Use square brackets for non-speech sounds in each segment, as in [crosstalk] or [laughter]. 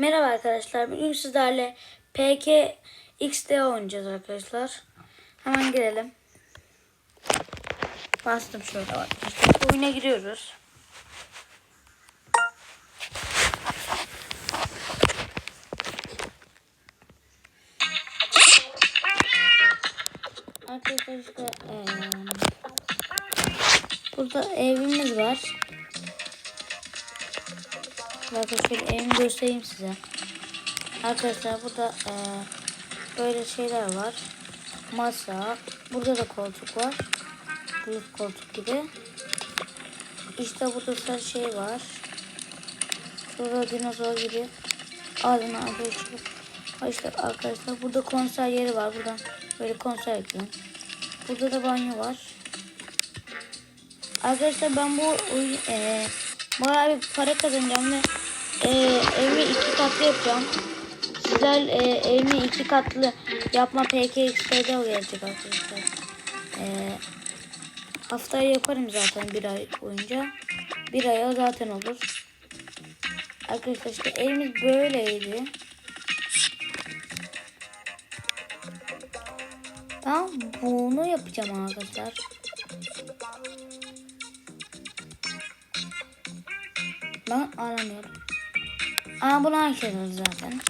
Merhaba arkadaşlar. Bugün sizlerle PK XD oynayacağız arkadaşlar. Hemen girelim. Bastım şöyle arkadaşlar. Oyuna giriyoruz. Arkadaşlar işte eee, burada evimiz var. Arkadaşlar evimi göstereyim size. Arkadaşlar burada eee, böyle şeyler var. Masa. Burada da koltuk var. Büyük koltuk gibi. İşte burada da şey var. Şurada dinozor gibi. Ağzına arkadaşlar. İşte arkadaşlar burada konser yeri var. Buradan böyle konser yapıyorum. Burada da banyo var. Arkadaşlar ben bu eee bayağı bir para kazanacağım ve eee evimi iki katlı yapacağım. Sizler eee evimi iki katlı yapma PKX'de gelecek arkadaşlar. Eee haftaya yaparım zaten bir ay boyunca. Bir aya zaten olur. Arkadaşlar işte evimiz böyleydi. Ben bunu yapacağım arkadaşlar. Ben aramıyorum. Aa bunu açıyoruz zaten.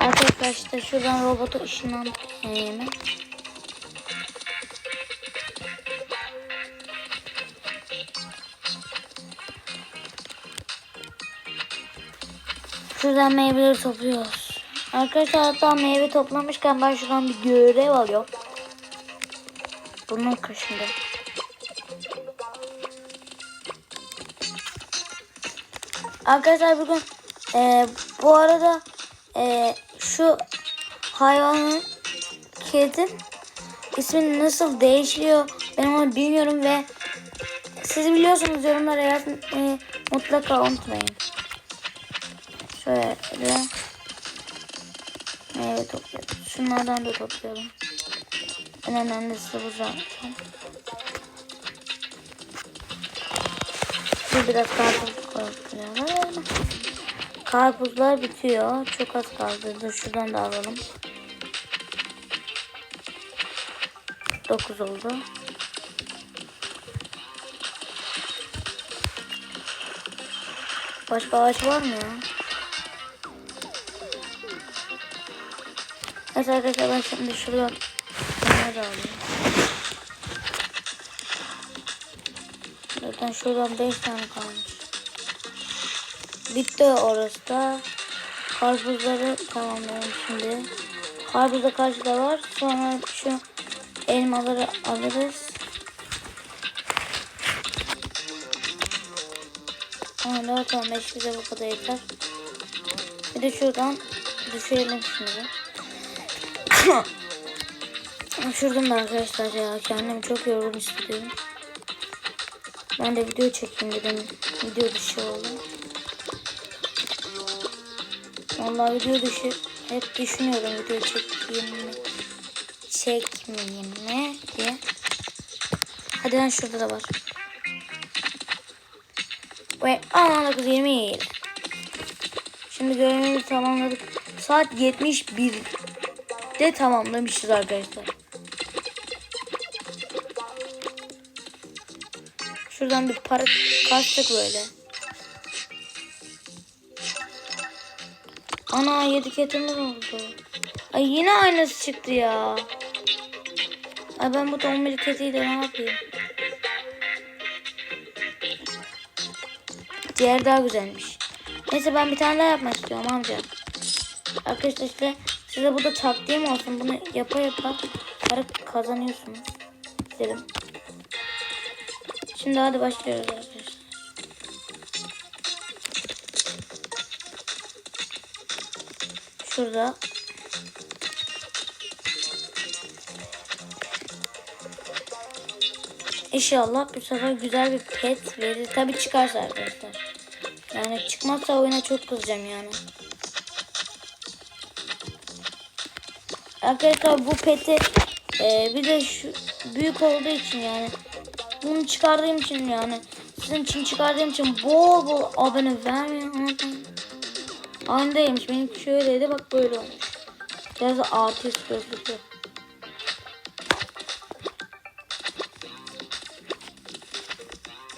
Arkadaşlar şuradan robotu ışınlanmayayım. Şuradan meyveleri topluyoruz. Arkadaşlar hatta meyve toplamışken ben şuradan bir görev alıyorum. Bunun kaşında. Arkadaşlar bugün e, bu arada e, şu hayvanın kedi ismi nasıl değişiyor ben onu bilmiyorum ve siz biliyorsunuz yorumlara yazın mutlaka unutmayın. Şöyle meyve toplayalım. Şunlardan da toplayalım. En önemlisi bu zaten. Bir biraz karpuz koyalım. Karpuzlar bitiyor. Çok az kaldı. Dur şuradan da alalım. 9 oldu. Başka ağaç var mı ya? Evet arkadaşlar ben şimdi şuradan bunları alayım. Zaten şuradan 5 tane kalmış. Bitti orası da. Karpuzları tamamlayalım şimdi. Karpuzda karşıda var. Sonra şu elmaları alırız. Hala tamam 5 bize bu kadar yeter. Bir de şuradan düşürelim şimdi. [coughs] Düşürdüm ben arkadaşlar ya. Kendimi çok yorgun hissediyorum. Ben de video çekeyim dedim. Video dışı oldu. Vallahi video dışı hep düşünüyorum video çekeyim mi? Çekmeyeyim mi diye. Hadi lan şurada da var. Ve 19 20 Şimdi görevimizi tamamladık. Saat 71 de tamamlamışız arkadaşlar. Şuradan bir para kastık böyle. Ana yedik etimiz oldu. Ay yine aynısı çıktı ya. Ay ben bu tombili kediyle ne yapayım? Diğer daha güzelmiş. Neyse ben bir tane daha yapmak istiyorum amca. Arkadaşlar işte size bu da taktiğim olsun. Bunu yapa yapa para kazanıyorsunuz. Dedim. Şimdi hadi başlıyoruz arkadaşlar. Şurada. İnşallah bu sefer güzel bir pet verir. Tabi çıkarsa arkadaşlar. Yani çıkmazsa oyuna çok kızacağım yani. Arkadaşlar bu peti e, bir de şu büyük olduğu için yani bunu çıkardığım için yani sizin için çıkardığım için bol bol abone vermiyor. unutmayın. Andaymış. Benimki şöyleydi bak böyle olmuş. Biraz artist gözlüklü.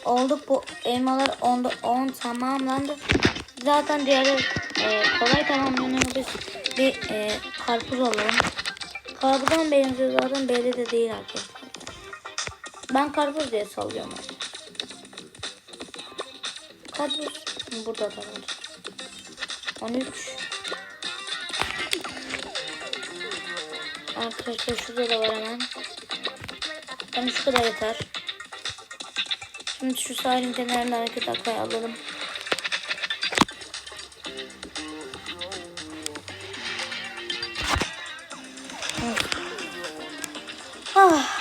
Olduk bu elmalar 10'da 10 tamamlandı. Zaten diğerleri e, kolay tamamlanıyor. Biz bir e, karpuz alalım. Karpuza mı benziyor zaten belli de değil arkadaşlar. Ben karpuz diye sallıyorum. Karpuz burada da var. 13 Arkadaşlar şurada da var hemen. Bana şu kadar yeter. Şimdi şu sahilin kenarında hareket akaya alalım. Ah.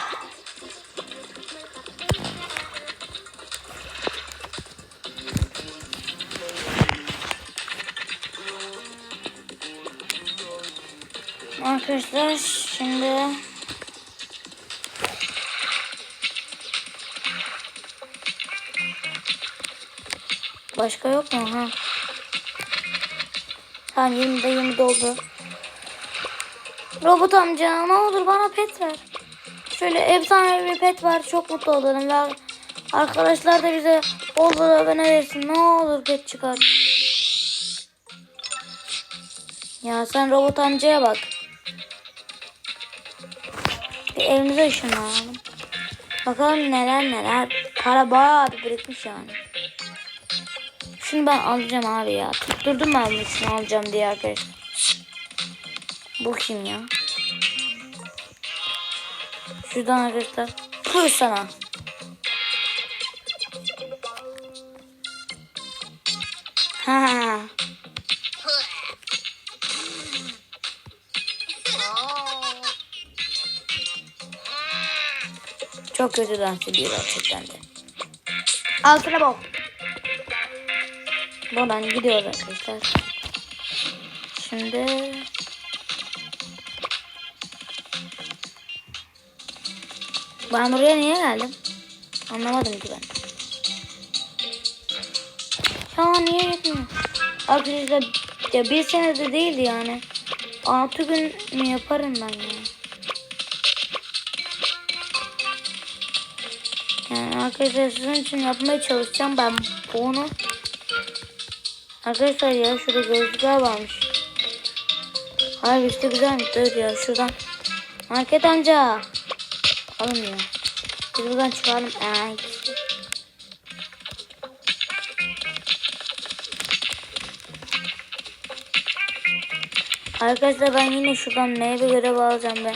Arkadaşlar şimdi Başka yok mu? Ha. Tamam 20'de 20 doldu. Robot amca ne olur bana pet ver. Şöyle efsane bir pet var. Çok mutlu olurum. Ve arkadaşlar da bize bol bol abone versin. Ne olur pet çıkar. Ya sen robot amcaya bak. Evimize ışınlanalım. Bakalım neler neler. Para bayağı bir birikmiş yani. Şunu ben alacağım abi ya. Tutturdum ben bunu şunu alacağım diye arkadaşlar. Bu kim ya? Şuradan arkadaşlar. Buyur sana. Ha. Çok kötü dans ediyor gerçekten de. Altına bak. Buradan gidiyoruz arkadaşlar. Şimdi ben buraya niye geldim? Anlamadım ki ben. Ya niye gitmiyor? Arkadaşlar ya bir senede değildi yani. Altı gün mü yaparım ben ya? Yani arkadaşlar sizin için yapmaya çalışacağım ben bunu. Arkadaşlar ya şurada gözlükler varmış. Hayır işte güzelmiş. Dur ya şuradan. Market amca. Alınmıyor. Biz buradan çıkalım. Ay. Arkadaşlar ben yine şuradan meyve görevi alacağım ben.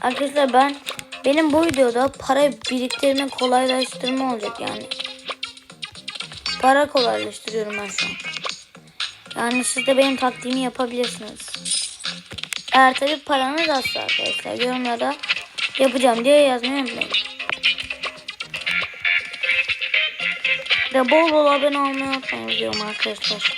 Arkadaşlar ben benim bu videoda para biriktirme kolaylaştırma olacak yani. Para kolaylaştırıyorum ben şu an. Yani siz de benim taktiğimi yapabilirsiniz. Eğer tabi paranız azsa arkadaşlar yorumlarda yapacağım diye yazmayı unutmayın. Ve bol bol abone olmayı unutmayın diyorum arkadaşlar.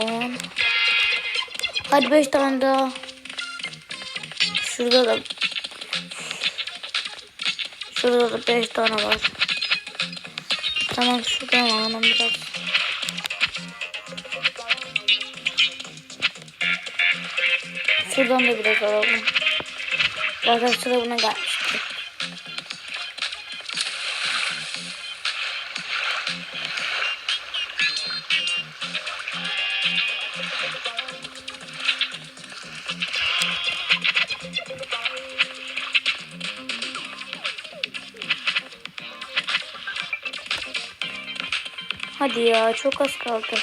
On. Hadi beş tane daha. Şurada da Şurada da 5 tane var. Tamam şuradan alalım biraz. Şuradan da biraz alalım. Zaten sıra buna gelmişti. Hadi ya çok az kaldı.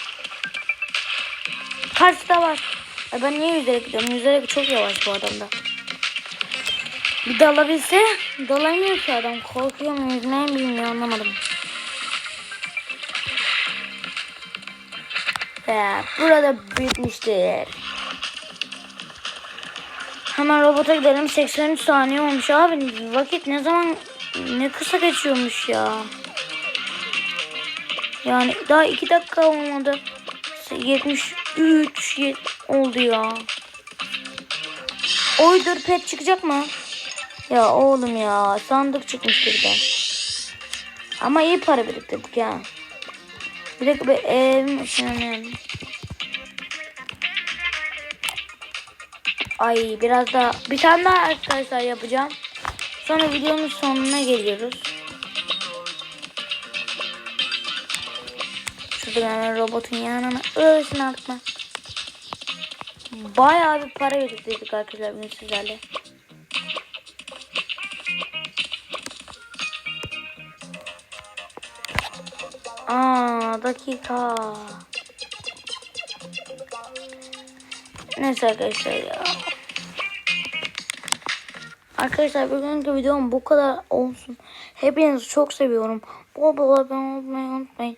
Karşıda var. Ya ben niye yüzerek gidiyorum? Yüzerek çok yavaş bu adamda. Bir dalabilse dalamıyor ki adam. Korkuyor mu yüzmeyi bilmiyor anlamadım. Ve burada bitmiştir. Hemen robota gidelim. 83 saniye olmuş abi. Vakit ne zaman ne kısa geçiyormuş ya. Yani daha 2 dakika olmadı. 70 3 oldu ya. Oydur pet çıkacak mı? Ya oğlum ya sandık çıkmış bir de. Ama iyi para biriktirdik ya. Bir dakika bir ev şimdi. Ay biraz daha bir tane daha arkadaşlar yapacağım. Sonra videonun sonuna geliyoruz. Şurada hemen robotun yanına ölsün atma. Bayağı bir para biriktirdik arkadaşlar bugün sizlerle. Aa dakika. Neyse arkadaşlar ya. Arkadaşlar bugünkü videom bu kadar olsun. Hepinizi çok seviyorum. Bol bol abone olmayı unutmayın.